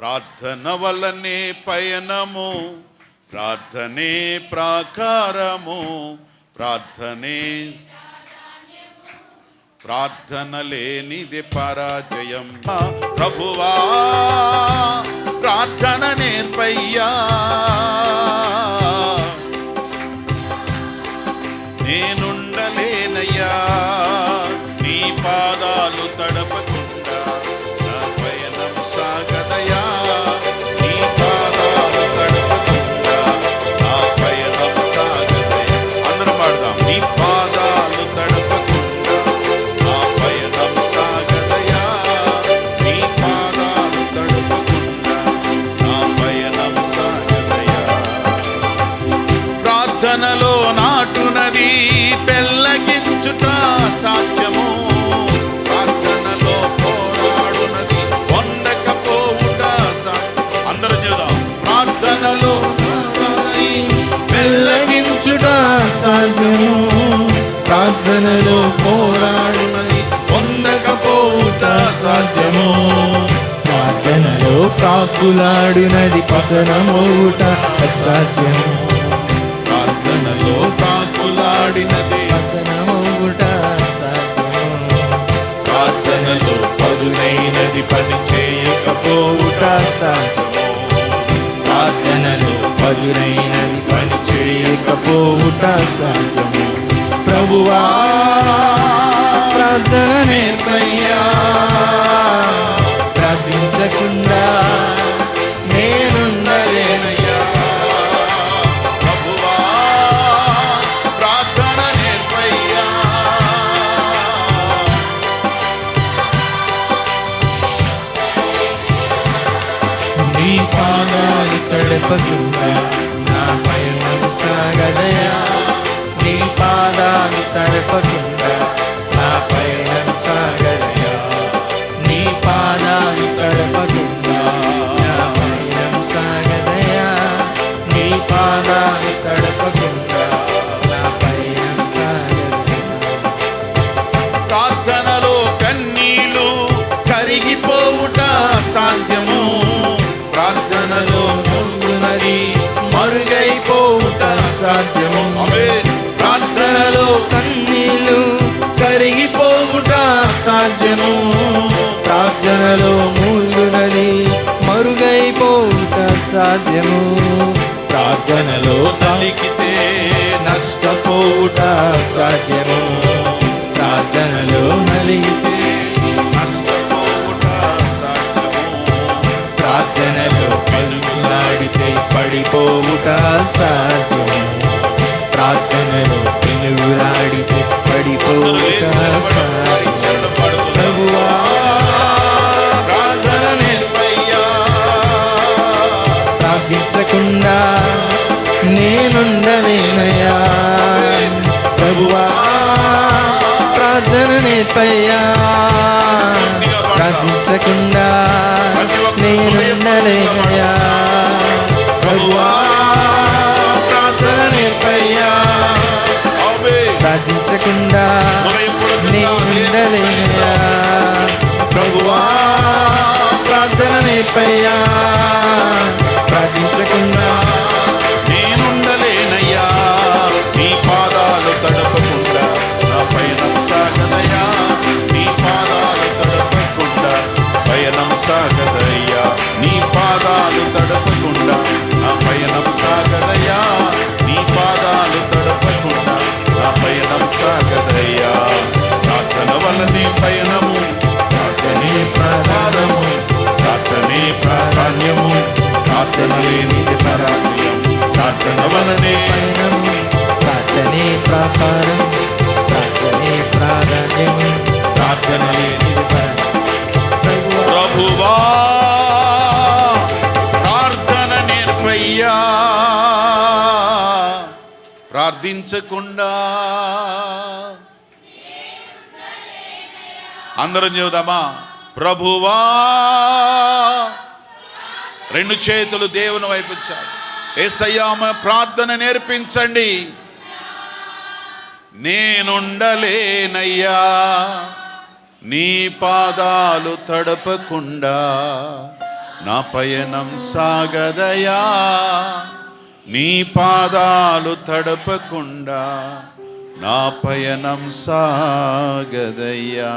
ప్రార్థన వలనే పయనము ప్రార్థనే ప్రాకారము ప్రార్థనే ప్రార్థన లేనిది పరాజయం. ప్రభువా ప్రార్థన నేర్పయ్యా. నేనుండలేనయ్యా. ప్రార్థనలో నాటునది పెళ్ళగించుట సాధ్యము. ప్రార్థనలో పోరాడునది వండకపోవుట సాధ్యం. అందరం చూద్దాం. ప్రార్థనలో నాటునది వెళ్ళగించుట సాధ్యము. ప్రార్థనలో పోరాడునది పొందకపోవుట సాధ్యము. ప్రార్థనలో ప్రాకులాడినది పతనమవుట అసాధ్యము. పదునైనది పని చేయకపోవుట సాధ్యము. ప్రార్థనలో పదునైనది పని చేయకపోవుట సాధ్యము. ప్రభువా ప్రార్థన నేర్పయ్యా నీ తడపకుండా నా పయనం సాగదయా సాధ్యము. ప్రార్థనలో కన్నీళ్ళు కరిగిపోవుట సాధ్యము. ప్రార్థనలో మూలునది మరుగైపోవుట సాధ్యము. ప్రార్థనలో నలిగితే నష్టపోవుట సాధ్యము. ప్రార్థనలో తగ్గించకుండా నేనుండలేనయ్యా ప్రభువా ప్రార్థన నేర్పయ్యా ప్రార్థించకుండా నేనుండలేనయ్యా. ప్రభువా ప్రార్థన నేర్పయ్యా ప్రార్థించకుండా నేనుండలేనయ్యా. ప్రభువా ప్రార్థన నేర్పయ్యా ప్రార్థన లేనిది పరాజయం ప్రార్థన వలనే ప్రార్థనే ప్రాకారం ప్రార్థనే ప్రాధాన్యము ప్రార్థన లేనిది ప్రభువా ప్రార్థన నేర్పయ్యా. ప్రార్థించకుండా అందరం చెబుదామా? ప్రభువా రెండు చేతులు దేవుని వైపు చాలు ఏసయ్యామ ప్రార్థన నేర్పించండి. నేనుండలేనయ్యా నీ పాదాలు తడపకుండా నా పయనం సాగదయా నీ పాదాలు తడపకుండా నా పయనం సాగదయ్యా.